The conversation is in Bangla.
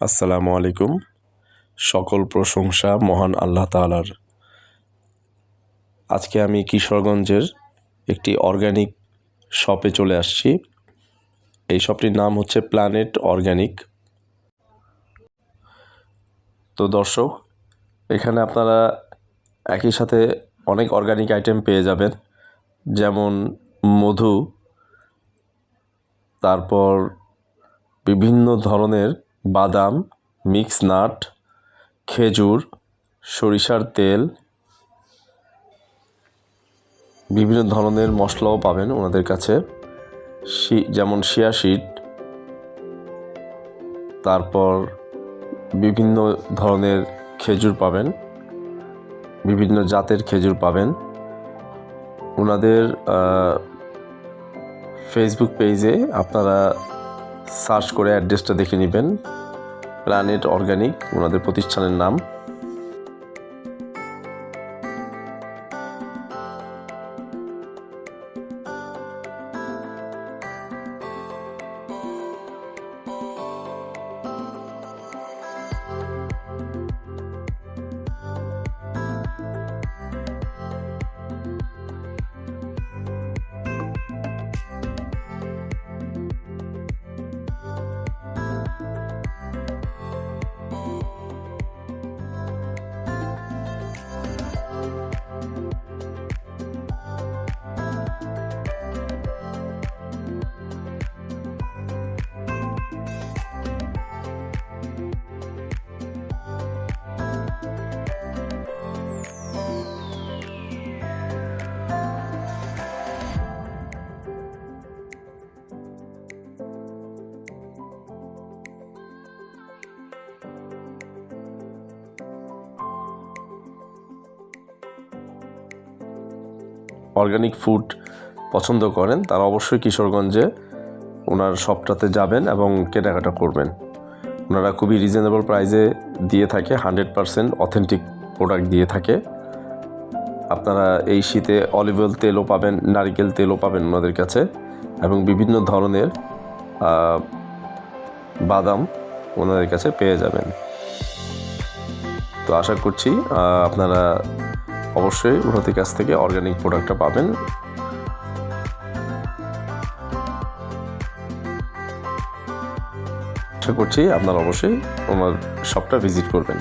আসসালামু আলাইকুম। সকল প্রশংসা মহান আল্লাহ তালার আজকে আমি কিশোরগঞ্জের একটি অর্গানিক শপে চলে আসছি। এই শপটির নাম হচ্ছে প্ল্যানেট অর্গানিক তো দর্শক, এখানে আপনারা একই সাথে অনেক অর্গানিক আইটেম পেয়ে যাবেন। যেমন মধু, তারপর বিভিন্ন ধরনের বাদাম মিক্স নাট, খেজুর, সরিষার তেল, বিভিন্ন ধরনের মশলাও পাবেন ওনাদের কাছে। যেমন শিয়া শিট তারপর বিভিন্ন ধরনের খেজুর পাবেন, বিভিন্ন জাতের খেজুর পাবেন। ওনাদের ফেসবুক পেজে আপনারা সার্চ করে অ্যাড্রেসটা দেখে নেবেন। প্ল্যানেট অর্গানিক ওনাদের প্রতিষ্ঠানের নাম। অর্গানিক ফুড পছন্দ করেন, তারা অবশ্যই কিশোরগঞ্জে ওনার শপটাতে যাবেন এবং কেনাকাটা করবেন। ওনারা খুবই রিজনেবল প্রাইসে দিয়ে থাকে হান্ড্রেড পারসেন্ট অথেন্টিক প্রোডাক্ট দিয়ে থাকে। আপনারা এই শীতে অলিভ অয়েল তেলও পাবেন, নারিকেল তেলও পাবেন ওনাদের কাছে এবং বিভিন্ন ধরনের বাদাম ওনাদের কাছে পেয়ে যাবেন। তো আশা করছি আপনারা অবশ্যই ওনাদের কাছ থেকে অর্গানিক প্রোডাক্টটা পাবেন। আশা করছি আপনারা অবশ্যই ওনার শপটা ভিজিট করবেন।